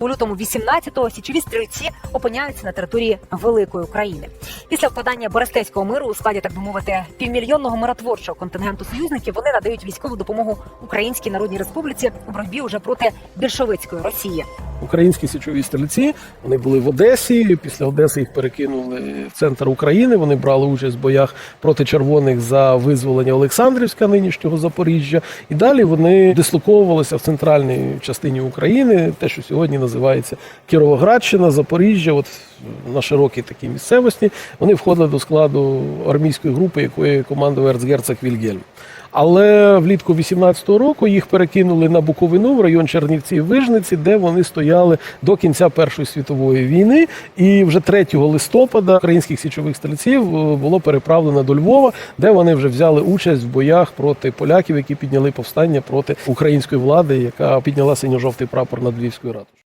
У лютому 18-го січові стрільці опиняються на території великої України. Після вкладання Берестейського миру у складі, так би мовити, півмільйонного миротворчого контингенту союзників вони надають військову допомогу Українській Народній Республіці у боротьбі уже проти більшовицької Росії. Українські січові стрільці вони були в Одесі. Після Одеси їх перекинули в центр України. Вони брали участь в боях проти червоних за визволення Олександрівська, нинішнього Запоріжжя. І далі вони дислоковувалися в центральній частині України, те, що сьогодні називається Кіровоградщина, Запоріжжя. От на широкій такій місцевості вони входили до складу армійської групи, якої командував ерцгерцог Вільгельм. Але влітку 18-го року їх перекинули на Буковину в район Чернівці Вижниці, де вони стояли до кінця Першої світової війни. І вже 3 листопада українських січових стрільців е, було переправлено до Львова, де вони вже взяли участь в боях проти поляків, які підняли повстання проти української влади, яка підняла синьо-жовтий прапор над Львівською ратушею.